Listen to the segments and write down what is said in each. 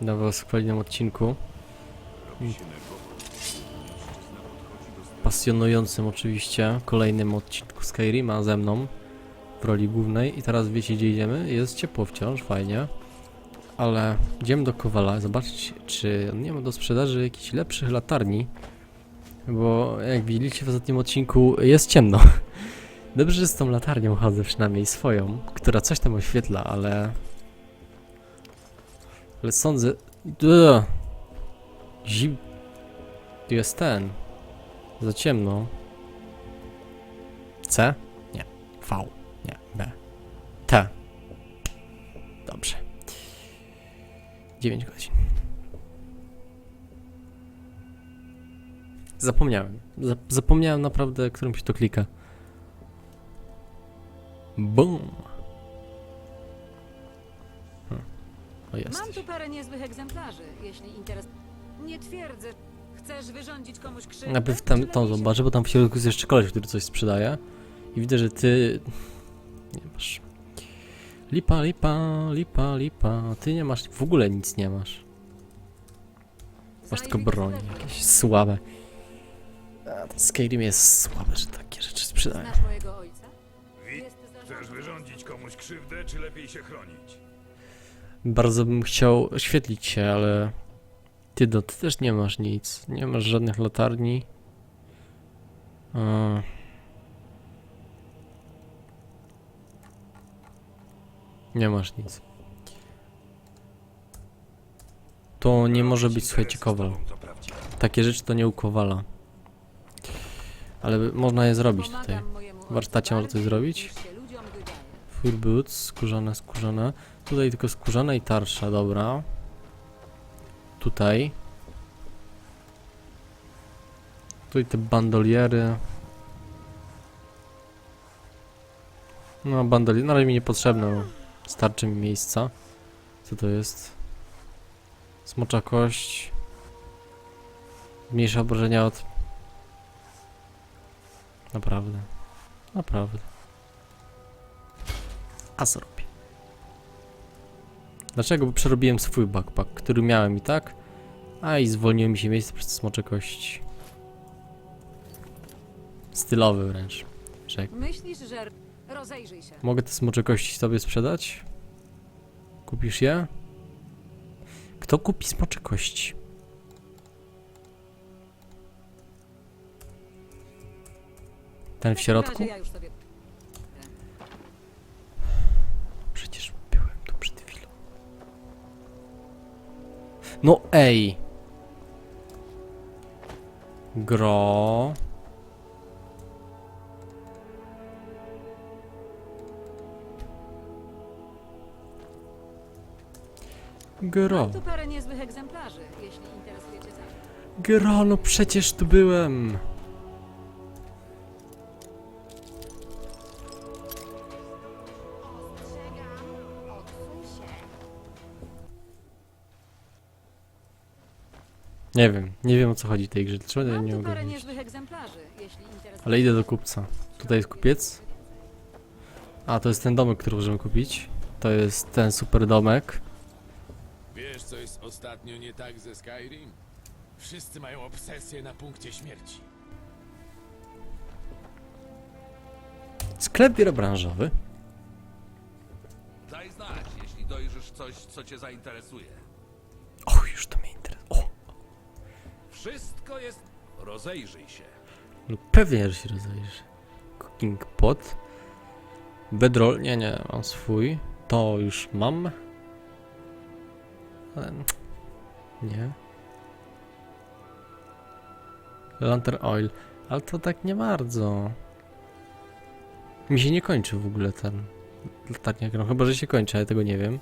na was w kolejnym odcinku. Pasjonującym oczywiście kolejnym odcinku Skyrima ze mną w roli głównej. I teraz wiecie gdzie idziemy? Jest ciepło wciąż, fajnie. Ale idziemy do Kowala zobaczyć czy nie ma do sprzedaży jakichś lepszych latarni. Bo jak widzieliście w ostatnim odcinku jest ciemno. Dobrze, że z tą latarnią chodzę przynajmniej swoją, która coś tam oświetla, ale... Ale sądzę... Ugh. Zim... Tu jest ten. Za ciemno. C? Nie. V. Nie. B. T. Dobrze. 9 godzin. Zapomniałem. Zap zapomniałem naprawdę, którym się to klika. Boom. O jest. Mam tu parę niezłych egzemplarzy, jeśli interes... Nie twierdzę. Chcesz wyrządzić komuś krzywdę? Najpierw czy tam, lepiej tą się- zobaczę, bo tam w środku jest jeszcze koleś, który coś sprzedaje. I widzę, że ty... Nie masz. Lipa, lipa, lipa, lipa. Ty nie masz, w ogóle nic nie masz. Masz tylko broń, jakieś słabe. A ten Skyrim jest słabe, że takie rzeczy sprzedaje. Znasz mojego ojca? Wi- Jest Chcesz zarządcą- wyrządzić komuś krzywdę, czy lepiej się chronić? Bardzo bym chciał oświetlić się, ale... Ty, no, ty też nie masz nic. Nie masz żadnych latarni. A... Nie masz nic. To nie może być, słuchajcie, kowal. Takie rzeczy to nie u kowala. Ale można je zrobić tutaj. W warsztacie można coś zrobić? Full boots, skórzane, skórzane. Tutaj tylko skórzane i tarsza, dobra. Tutaj. Tutaj te bandoliery. No, bandoliery, na razie mi niepotrzebne, starczy mi miejsca. Co to jest? Smocza kość. Mniejsze obrażenia od... Naprawdę. Naprawdę. A co robię? Dlaczego? Bo przerobiłem swój backpack, który miałem i tak, a i zwolniło mi się miejsce przez smocze kości. Stylowy wręcz. Że Myślisz, że... Rozejrzyj się. mogę te smocze kości sobie sprzedać? Kupisz je? Kto kupi smocze kości? Ten w środku? Ja już No ej! Gro. Gro. Tu parę niezłych egzemplarzy, jeśli interesuje cię zakup. Gro, no przecież tu byłem. Nie wiem, nie wiem o co chodzi w tej grze. Dlaczego ja Mam nie tu mogę parę wyjść? niezłych egzemplarzy, jeśli interesuje Ale idę do kupca. Tutaj jest kupiec. A, to jest ten domek, który możemy kupić. To jest ten super domek. Wiesz, co jest ostatnio nie tak ze Skyrim? Wszyscy mają obsesję na punkcie śmierci. Sklep wielobranżowy. Daj znać, jeśli dojrzysz coś, co cię zainteresuje. Och, już to mnie Wszystko jest... Rozejrzyj się. no pewnie, że się rozejrzy. Cooking pot. Bedroll, nie, nie, mam swój. To już mam. Ale... Nie. Lantern oil. Ale to tak nie bardzo. Mi się nie kończy w ogóle ten latarnia no chyba że się kończy, ale tego nie wiem.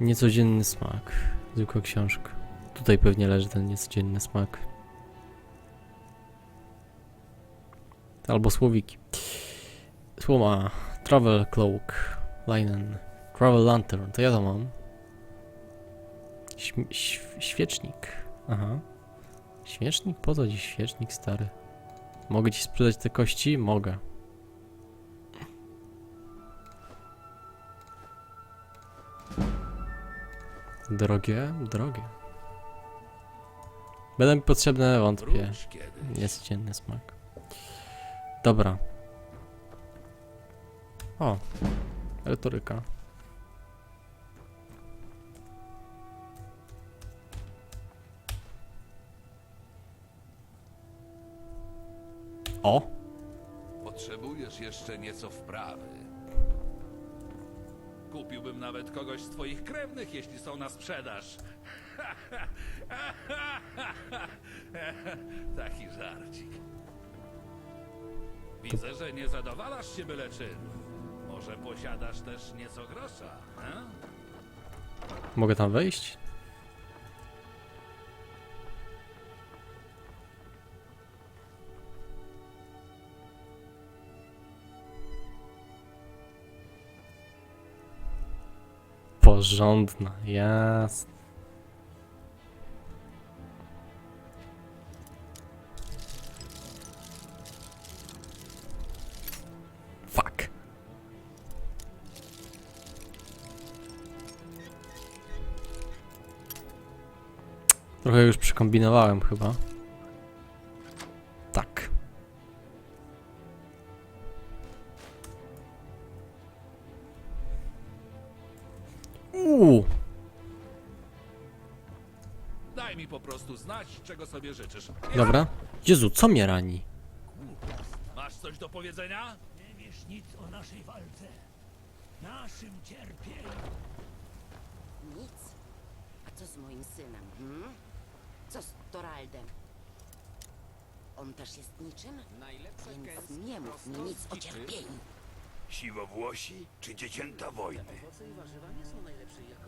Niecodzienny smak. Zwykła książka. Tutaj pewnie leży ten niecodzienny smak. Albo słowiki. Słoma. Travel cloak. Linen. Travel lantern. To ja to mam. Śm- św- świecznik. Aha. Świecznik? Po co dziś świecznik stary? Mogę ci sprzedać te kości? Mogę. Drogie, drogie. Będą mi potrzebne, wątpię. Wróć kiedyś. Jest dzienny smak. Dobra. O, retoryka. O! Potrzebujesz jeszcze nieco wprawy. Kupiłbym nawet kogoś z twoich krewnych, jeśli są na sprzedaż. Taki żarcik. Widzę, że nie zadowalasz się byle czym. Może posiadasz też nieco grosza, he? Mogę tam wejść? Porządna, jasne. Trochę już przykombinowałem chyba. Tak. Uuu, Daj mi po prostu znać, czego sobie życzysz. dobra. Jezu, co mnie rani? Masz coś do powiedzenia? Nie wiesz nic o naszej walce, naszym cierpieniu. Nic. A co z moim synem? Hmm? Co z Toraldem? On też jest niczym? Więc nie mów mi nic o cierpieniu. Siwowłosi czy dziecięta wojny?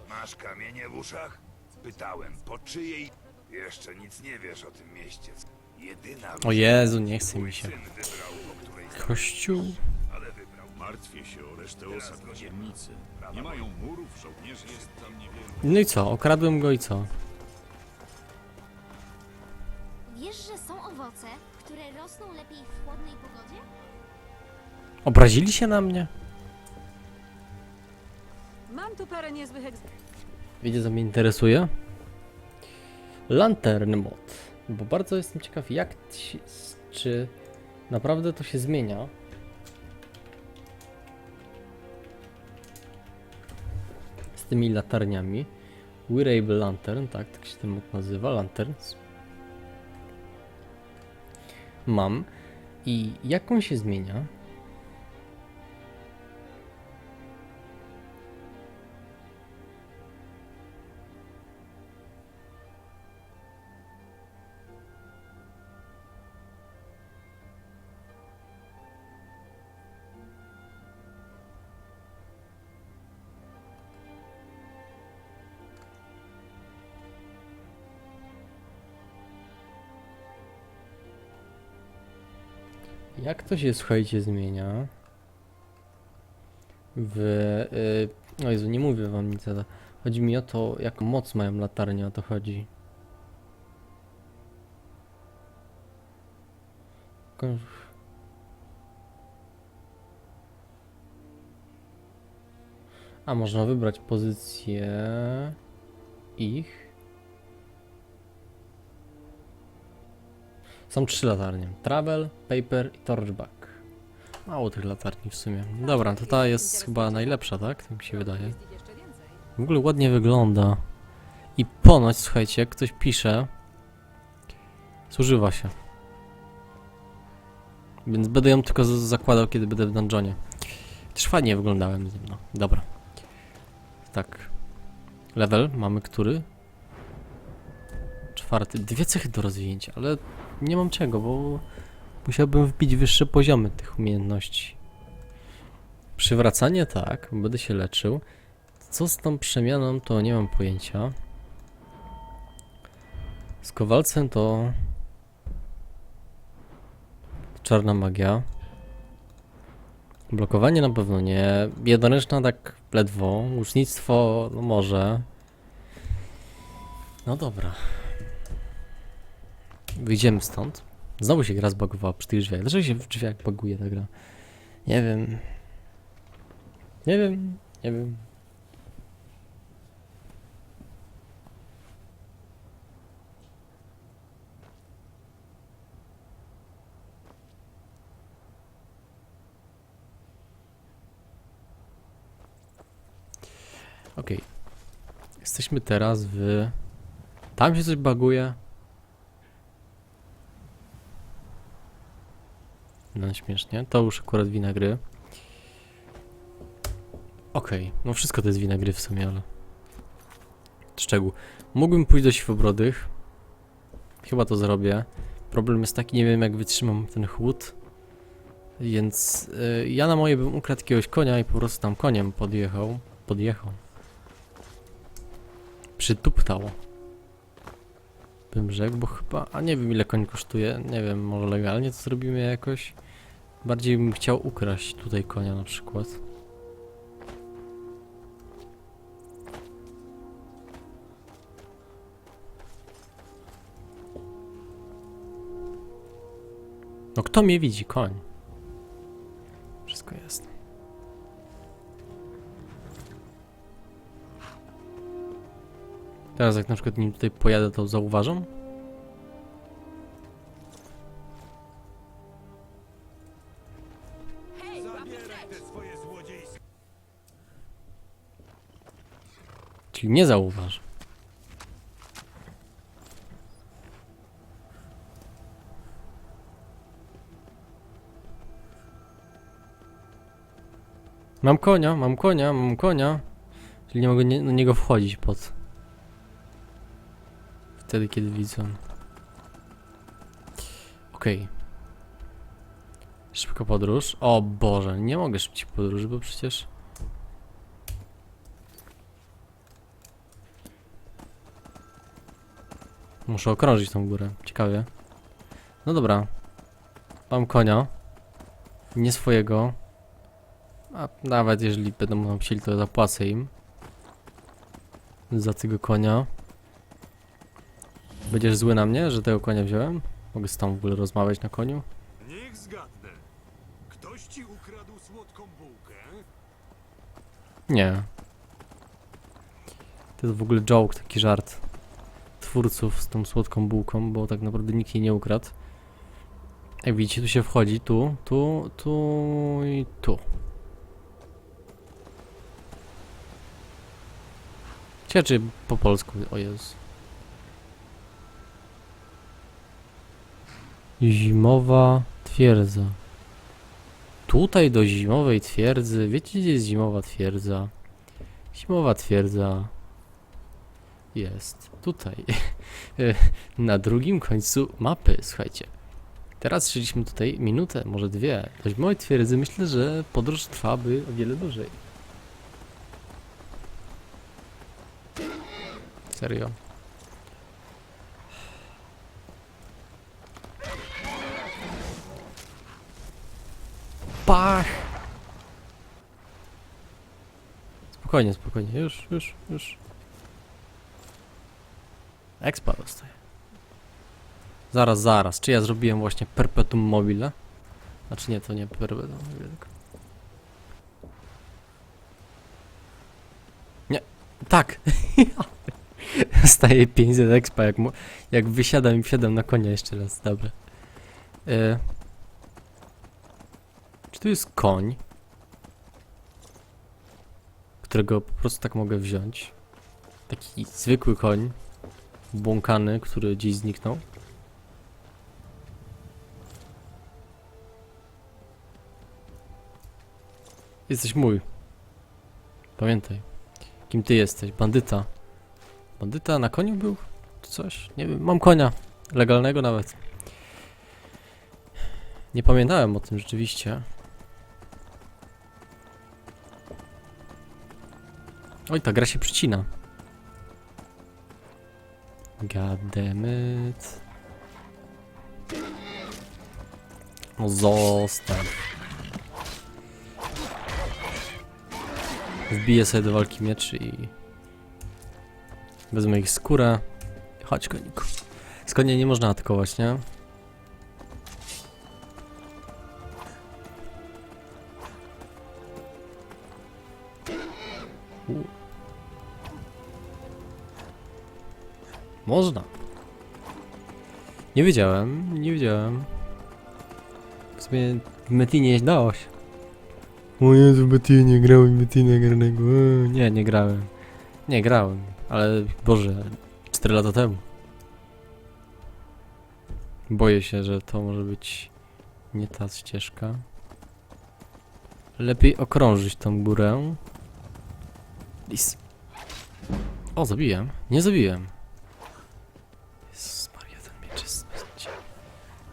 Masz kamienie w uszach? Pytałem, po czyjej... Jeszcze nic nie wiesz o tym mieście. Jedyna O Jezu, nie chce mi się. syn wybrał, po której... Kościół. Ale wybrał. Martwię się o resztę osad w dzielnicy. Nie mają murów, żołnierzy, jest tam niewiele. No i co? Okradłem go i co? Wiesz, że są owoce, które rosną lepiej w chłodnej pogodzie? Obrazili się na mnie? Mam tu parę niezłych egz... Wiecie co mnie interesuje? Lantern mod. Bo bardzo jestem ciekaw jak ci, s- czy naprawdę to się zmienia. Z tymi latarniami. Wearable Lantern, tak, tak się ten mod nazywa, Lanterns. Mam. I jak on się zmienia? Jak to się, słuchajcie, zmienia? W... Yy, o Jezu, nie mówię wam nic, ale chodzi mi o to, jaką moc mają latarnie, o to chodzi. A, można wybrać pozycję ich. Są trzy latarnie. Travel, Paper i Torchback. Mało tych latarni w sumie. Dobra, to ta jest chyba najlepsza, tak? Tak mi się wydaje. W ogóle ładnie wygląda. I ponoć, słuchajcie, jak ktoś pisze, zużywa się. Więc będę ją tylko z- zakładał, kiedy będę w dungeonie. Też fajnie wyglądałem ze mną. Dobra. Tak. Level mamy który? Czwarty. Dwie cechy do rozwinięcia, ale nie mam czego, bo musiałbym wbić wyższe poziomy tych umiejętności. Przywracanie tak, będę się leczył. Co z tą przemianą, to nie mam pojęcia. Z kowalcem to... Czarna magia. Blokowanie na pewno nie. Jednoręczna tak ledwo. Łucznictwo, no może. No dobra. Wyjdziemy stąd. Znowu się gra zbagowała przy tych drzwiach. Dlaczego się w drzwiach baguje ta gra? Nie wiem. Nie wiem, nie wiem. Okej. Okay. Jesteśmy teraz w... Tam się coś baguje. No śmiesznie. To już akurat wina gry. Okej, no wszystko to jest wina gry w sumie, ale... Szczegół. Mógłbym pójść do siwobrodych. Chyba to zrobię. Problem jest taki, nie wiem jak wytrzymam ten chłód. Więc y, ja na moje bym ukradł jakiegoś konia i po prostu tam koniem podjechał. Podjechał. Przytuptał. Bym rzekł, bo chyba... A nie wiem ile koń kosztuje. Nie wiem, może legalnie to zrobimy jakoś. Bardziej bym chciał ukraść tutaj konia na przykład. No kto mnie widzi? Koń. Teraz jak na przykład nim tutaj pojadę, to zauważą? Czyli nie zauważ. Mam konia, mam konia, mam konia. Czyli nie mogę na niego wchodzić pod. Wtedy, kiedy widzę. Okej. Szybka podróż. O Boże, nie mogę szybciej podróży, bo przecież... Muszę okrążyć tą górę. Ciekawie. No dobra. Mam konia. Nie swojego. A nawet jeżeli będą nam chcieli, to zapłacę im. Za tego konia. Będziesz zły na mnie, że tego konia wziąłem? Mogę z tą w ogóle rozmawiać na koniu? Niech zgadnę. Ktoś ci ukradł słodką bułkę? Nie. To jest w ogóle joke, taki żart twórców z tą słodką bułką, bo tak naprawdę nikt jej nie ukradł. Jak widzicie, tu się wchodzi, tu, tu, tu i tu. Ciekawe, czy po polsku, o Jezu. Zimowa twierdza. Tutaj do zimowej twierdzy. Wiecie, gdzie jest zimowa twierdza? Zimowa twierdza jest tutaj. Na drugim końcu mapy, słuchajcie. Teraz szliśmy tutaj minutę, może dwie. Do zimowej twierdzy myślę, że podróż trwałaby o wiele dłużej. Serio. Pach! Spokojnie, spokojnie, już, już, już. Expa dostaję. Zaraz, zaraz, czy ja zrobiłem właśnie perpetuum mobile? Znaczy nie, to nie perpetuum mobile. Nie, tak! Staje 500 expa, jak, jak wysiadam i wsiadam na konia jeszcze raz, dobra. E... Tu jest koń? Którego po prostu tak mogę wziąć. Taki zwykły koń. Błąkany, który gdzieś zniknął. Jesteś mój. Pamiętaj. Kim ty jesteś? Bandyta. Bandyta na koniu był? Czy coś? Nie wiem. Mam konia. Legalnego nawet. Nie pamiętałem o tym rzeczywiście. Oj, ta gra się przycina. Goddammit. No zostaw. Wbiję sobie do walki mieczy i... Wezmę ich skórę. Chodź koniku. Z konia nie można atakować, nie? Można. Nie wiedziałem, nie wiedziałem. W sumie w Metinie dało się. O Jezu, Metinie grałem w Metina garnego. E, Nie, nie grałem. Nie, grałem, ale Boże, 4 lata temu. Boję się, że to może być nie ta ścieżka. Lepiej okrążyć tą górę. Lis. O, zabiłem. Nie zabiłem.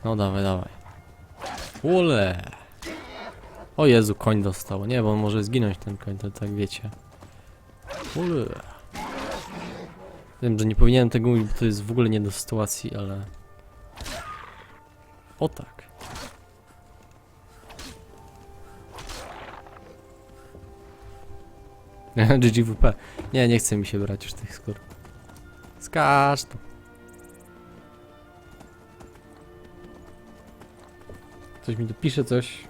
No dawaj, dawaj. Ule. O Jezu, koń dostał. Nie, bo on może zginąć ten koń, to tak wiecie. Ule. Wiem, że nie powinienem tego mówić, bo to jest w ogóle nie do sytuacji, ale... O tak. GGWP. Nie, nie chce mi się brać już tych skór. Skacz tu. Coś mi tu pisze, coś.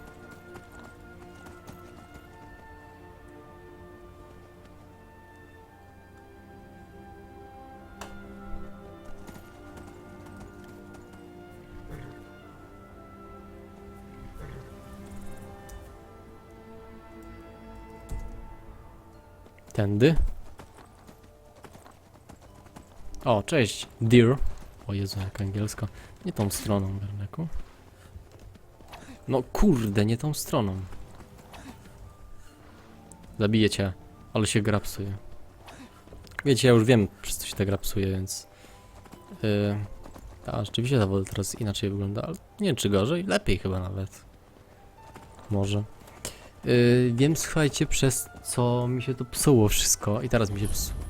Tędy. O, cześć, dear. O Jezu, jak angielsko. Nie tą stroną, Berneku. No kurde, nie tą stroną. Zabiję cię, ale się gra psuje. Wiecie, ja już wiem, przez co się ta gra psuje, więc... Yy, a, rzeczywiście ta woda teraz inaczej wygląda, ale nie wiem czy gorzej, lepiej chyba nawet. Może. Yy, wiem, słuchajcie, przez co mi się to psuło wszystko i teraz mi się psuło.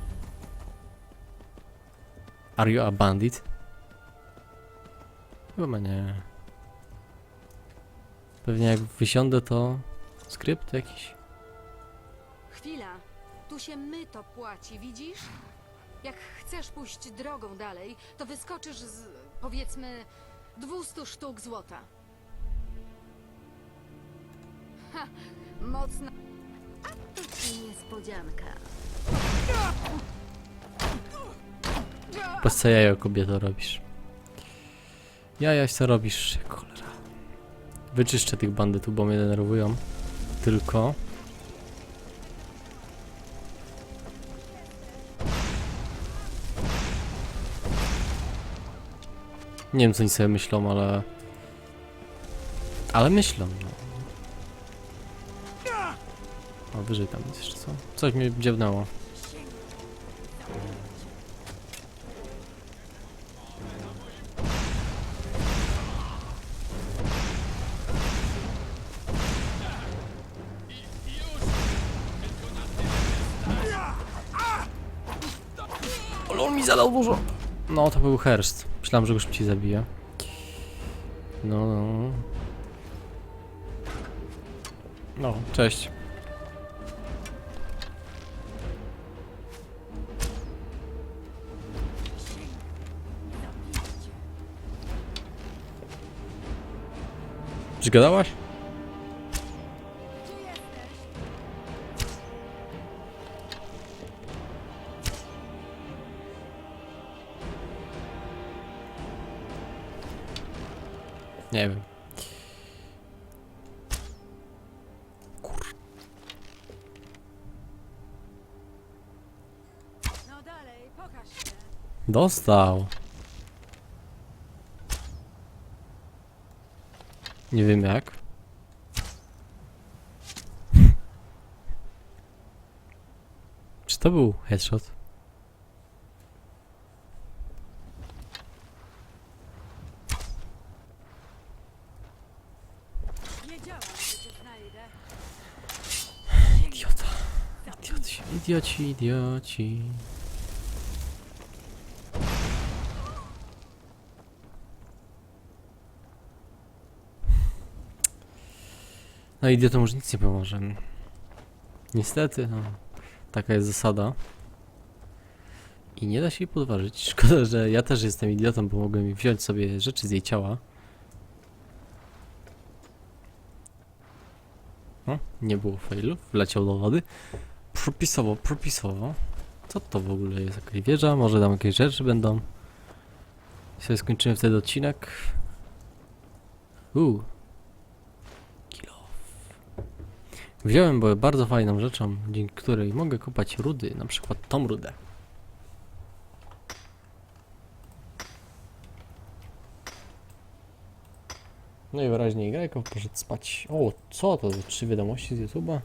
Are you a bandit? Chyba nie. Pewnie jak wysiądę to skrypt jakiś. Chwila. Tu się my to płaci, widzisz? Jak chcesz pójść drogą dalej, to wyskoczysz z, powiedzmy, 200 sztuk złota. Ha! Mocna... A to ci niespodzianka. Po co jajo kobieto robisz? Jajaś co robisz, cholera. Wyczyszczę tych bandytów, bo mnie denerwują. Tylko... Nie wiem co oni sobie myślą, ale... Ale myślą, no. O, wyżej tam jest jeszcze co? Coś mnie dziabnęło. Mi dużo. No, to był Herst. Myślałem, że go szybciej zabije. No, no. No, cześć. Czy Dostał. Nie wiem jak. Czy to był headshot? Wiedziałam. Idiota. Idioci, idioci, idioci. No idiotom już nic nie pomoże. Niestety, no. Taka jest zasada. I nie da się jej podważyć. Szkoda, że ja też jestem idiotą, bo mogłem wziąć sobie rzeczy z jej ciała. O, nie było failów, wleciał do wody. Propisowo, propisowo. Co to w ogóle jest? Jakaś wieża? Może tam jakieś rzeczy będą? Sobie skończymy wtedy odcinek. Uuu. Wziąłem bo bardzo fajną rzeczą, dzięki której mogę kopać rudy, na przykład tą rudę. No i wyraźnie Grajko poszedł spać. O, co to za trzy wiadomości z YouTube'a?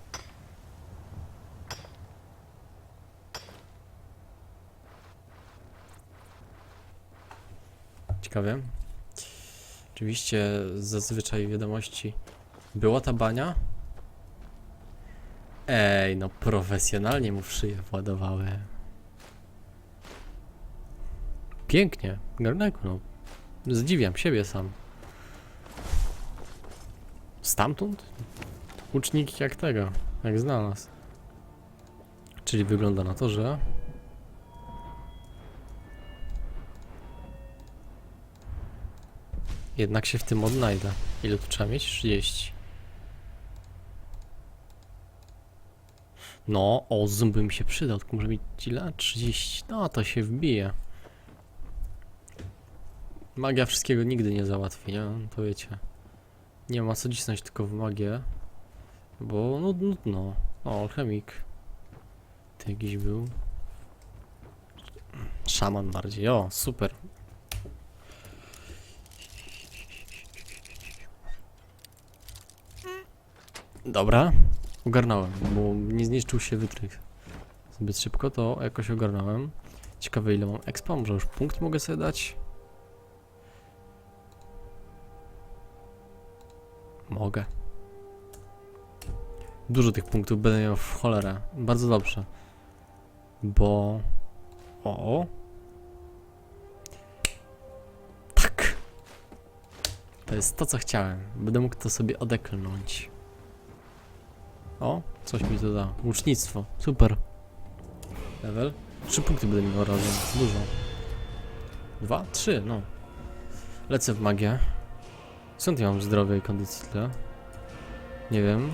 Ciekawie. Oczywiście zazwyczaj wiadomości była ta bania. Ej, no profesjonalnie mu w szyję. Pięknie, garneku, no. Zdziwiam siebie sam. Stamtąd? Łucznik jak tego, jak znalazł. Czyli wygląda na to, że... Jednak się w tym odnajdę. Ile tu trzeba mieć? 30. No, o, zoom by mi się przydał, tylko może mieć ile? 30. No, to się wbije. Magia wszystkiego nigdy nie załatwi, nie? To wiecie. Nie ma co cisnąć tylko w magię. Bo no, nudno. O, alchemik. To jakiś był. Szaman bardziej. O, super. Dobra. Ogarnąłem, bo nie zniszczył się wytrych zbyt szybko, to jakoś ogarnąłem. Ciekawe ile mam expa, może już punkt mogę sobie dać? Mogę. Dużo tych punktów będę miał w cholerę. Bardzo dobrze. Bo... O. Tak. To jest to, co chciałem. Będę mógł to sobie odeklnąć. O, coś mi to da. Łucznictwo. Super. Level. Trzy punkty będę miał razem. Dużo. Dwa? Trzy, no. Lecę w magię. Skąd ja mam zdrowie i kondycji tyle? Nie wiem.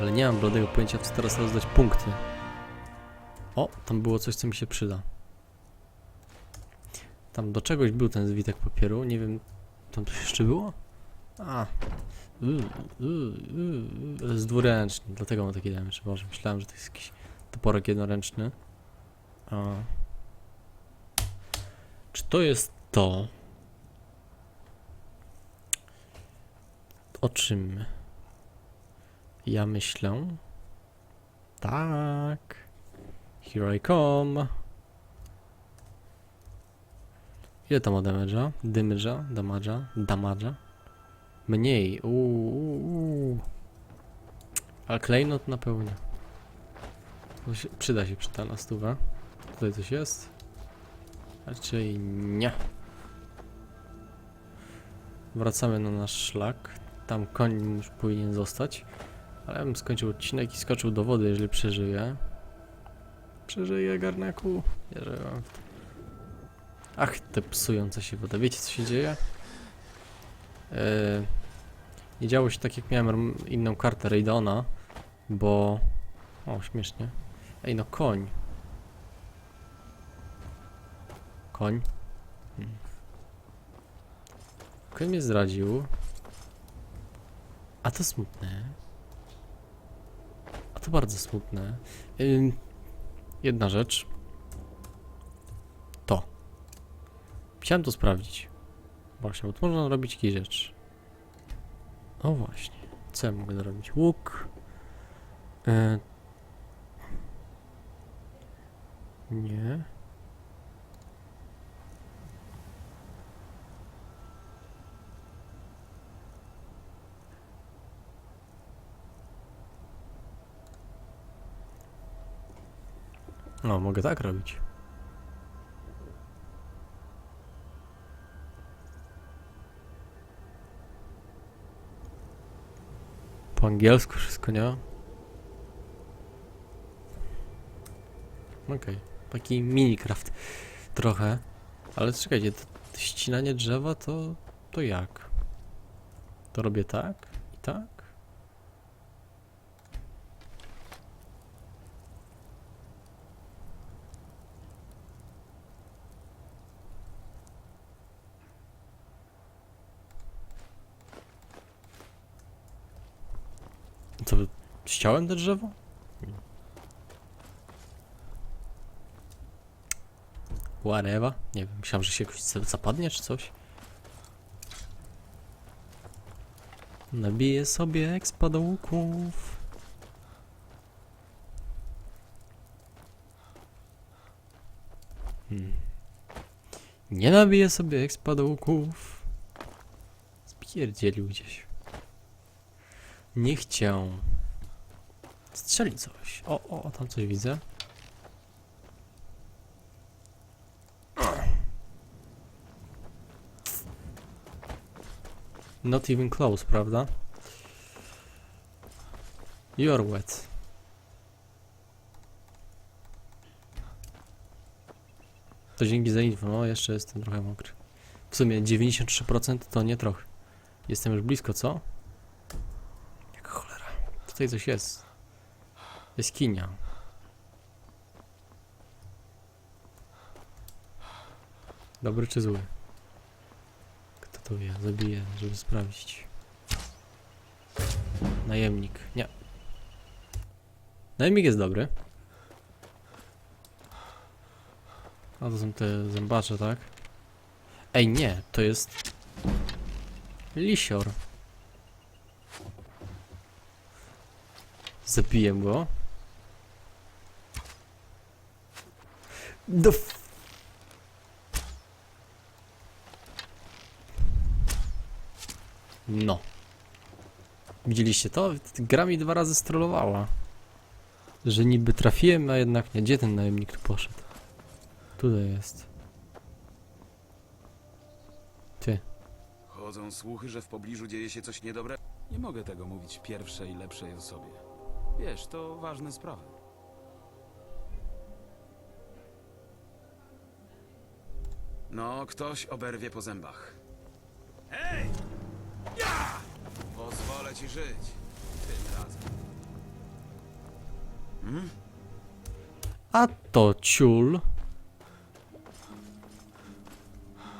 Ale nie mam bladego pojęcia, co teraz rozdać punkty. O, tam było coś, co mi się przyda. Tam do czegoś był ten zwitek papieru, nie wiem, tam coś jeszcze było? A, Uuu, uuu, uuu, To jest dwuręczny, dlatego mam taki damage. Boże, myślałem, że to jest jakiś toporek jednoręczny. A. Czy to jest to? O czym ja myślę? Tak. Here I come. Ile to ma damage'a? Damage'a? Damage'a? Damage'a? Mniej. Uuu. Ale klejnot na pełni. To się, przyda się przyda na stówę. Tutaj coś jest? Raczej nie. Wracamy na nasz szlak. Tam koń już powinien zostać. Ale ja bym skończył odcinek i skoczył do wody, jeżeli przeżyję. Przeżyję, garneku. Wierzę wam w to. Ach, te psujące się woda. Wiecie, co się dzieje? Yy, nie działo się tak jak miałem inną kartę Raidona, bo... O, śmiesznie. Ej, no koń. Koń. Hmm. Koń mnie zdradził. A to smutne. A to bardzo smutne. Ym, jedna rzecz. To. Chciałem to sprawdzić. Właśnie, bo tu można robić jakieś rzeczy. O właśnie. Co ja mogę zrobić? Łuk. E... Nie. O, mogę tak robić. Po angielsku wszystko, nie? Okej, taki minicraft trochę. Ale czekajcie, to ścinanie drzewa to, to jak? To robię tak i tak? Ściąłem to drzewo? Whatever. Nie wiem, myślałem, że się jakoś za- zapadnie czy coś. Nabiję sobie expa do łuków. Hmm. Nie nabiję sobie expa do łuków. Spierdzielił gdzieś. Nie chciał. Strzeli coś. O, o, tam coś widzę. Not even close, prawda? You're wet. To dzięki za info, no jeszcze jestem trochę mokry. W sumie 93% to nie trochę. Jestem już blisko, co? Jak cholera. Tutaj coś jest. Jaskinia. Dobry czy zły? Kto to wie? Zabiję, żeby sprawdzić. Najemnik. Nie. Najemnik jest dobry. A to są te zębacze, tak? Ej, nie, to jest... Lisior. Zabiję go. Do f... No. Widzieliście to? Gra mi dwa razy strollowała. Że niby trafiłem, a jednak nie. Gdzie ten najemnik tu poszedł? Tutaj jest. Ty. Chodzą słuchy, że w pobliżu dzieje się coś niedobrego. Nie mogę tego mówić pierwszej, lepszej osobie. Wiesz, to ważne sprawy. No, ktoś oberwie po zębach. Hej! Pozwolę ci żyć. Tym razem. A to ciul.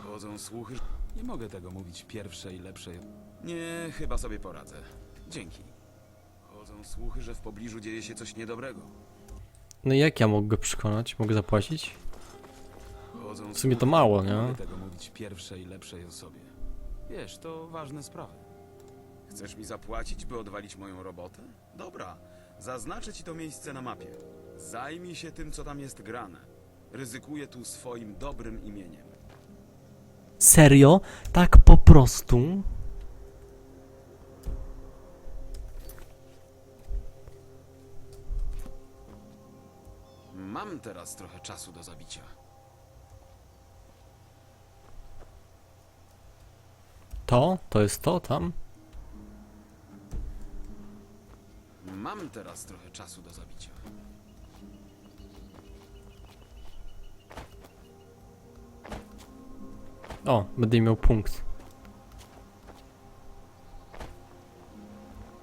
Chodzą słuchy. że- Nie mogę tego mówić pierwszej, lepszej. Nie, chyba sobie poradzę. Dzięki. Chodzą słuchy, że w pobliżu dzieje się coś niedobrego. No i jak ja mogę go przekonać? Mogę zapłacić? Chodzą W sumie to mało, Nie nie? tego mówić pierwszej, lepszej osobie. Wiesz, to ważne sprawy. Chcesz mi zapłacić, by odwalić moją robotę? Dobra, zaznaczę ci to miejsce na mapie. Zajmij się tym, co tam jest grane. Ryzykuję tu swoim dobrym imieniem. Serio? Tak po prostu? Mam teraz trochę czasu do zabicia. To? To jest to tam? Mam teraz trochę czasu do zabicia. O, będę miał punkt.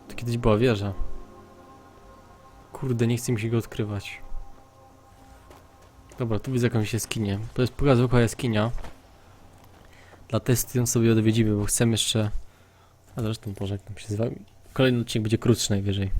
To kiedyś była wieża. Kurde, nie chce mi się go odkrywać. Dobra, tu widzę jakąś jaskinię. To jest pokaz zwykła jaskinia. Dla testu sobie odwiedzimy, bo chcę jeszcze... A zresztą pożegnam się z wami. Kolejny odcinek będzie krótszy najwyżej.